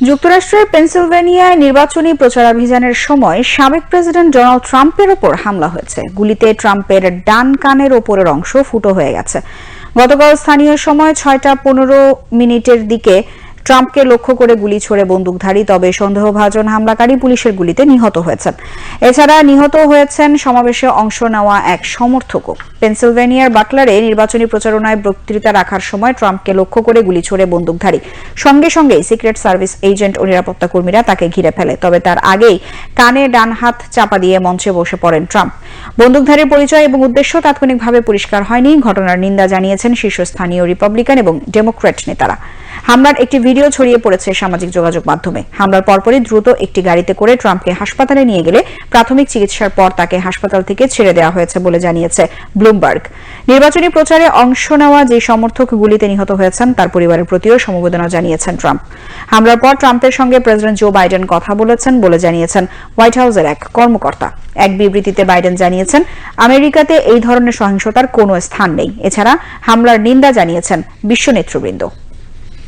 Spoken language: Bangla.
যুক্তরাষ্ট্রের পেনসিলভেনিয়ায় নির্বাচনী প্রচারাভিযানের সময় সাবেক প্রেসিডেন্ট ডোনাল্ড ট্রাম্পের ওপর হামলা হয়েছে। গুলিতে ট্রাম্পের ডান কানের ওপরের অংশ ফুটো হয়ে গেছে। গতকাল স্থানীয় সময় ছয়টা পনেরো মিনিটের দিকে ট্রাম্পকে লক্ষ্য করে গুলি ছোড়ে বন্দুকধারী, তবে সন্দেহভাজন হামলাকারী পুলিশের গুলিতে নিহত হয়েছেন। এছাড়া নিহত হয়েছেন সমাবেশে অংশ নেওয়া এক সমর্থকও। পেনসিলভেনিয়ার বাটলারে নির্বাচনী প্রচারণায় বক্তৃতা রাখার সময় ট্রাম্পকে লক্ষ্য করে গুলি ছোড়ে বন্দুকধারী। সঙ্গে সঙ্গেই সিক্রেট সার্ভিস এজেন্ট ও নিরাপত্তা কর্মীরা তাকে ঘিরে ফেলে, তবে তার আগেই কানে ডান হাত চাপা দিয়ে মঞ্চে বসে পড়েন ট্রাম্প। বন্দুকধারীর পরিচয় এবং উদ্দেশ্য তাৎক্ষণিকভাবে পরিষ্কার হয়নি। ঘটনার নিন্দা জানিয়েছেন শীর্ষস্থানীয় রিপাবলিকান এবং ডেমোক্র্যাট নেতারা। হামলার একটি ভিডিও ছড়িয়ে পড়েছে সামাজিক যোগাযোগ মাধ্যমে। হামলার পরপরই দ্রুত একটি গাড়িতে করে ট্রাম্পকে হাসপাতালে নিয়ে গেলে প্রাথমিক চিকিৎসার পর তাকে হাসপাতাল থেকে ছেড়ে দেওয়া হয়েছে বলে জানিয়েছে ব্লুমবার্গ। নির্বাচনী প্রচারে অংশ নেওয়া যে সমর্থক গুলিতে নিহত হয়েছেন, তার পরিবারের প্রতিও সমবেদনা জানিয়েছেন ট্রাম্প। হামলার পর ট্রাম্পের সঙ্গে প্রেসিডেন্ট জো বাইডেন কথা বলেছেন বলে জানিয়েছেন হোয়াইট হাউসের এক কর্মকর্তা। এক বিবৃতিতে বাইডেন জানিয়েছেন, আমেরিকাতে এই ধরনের সহিংসতার কোনো স্থান নেই। এছাড়া হামলার নিন্দা জানিয়েছেন বিশ্ব নেতৃবৃন্দ।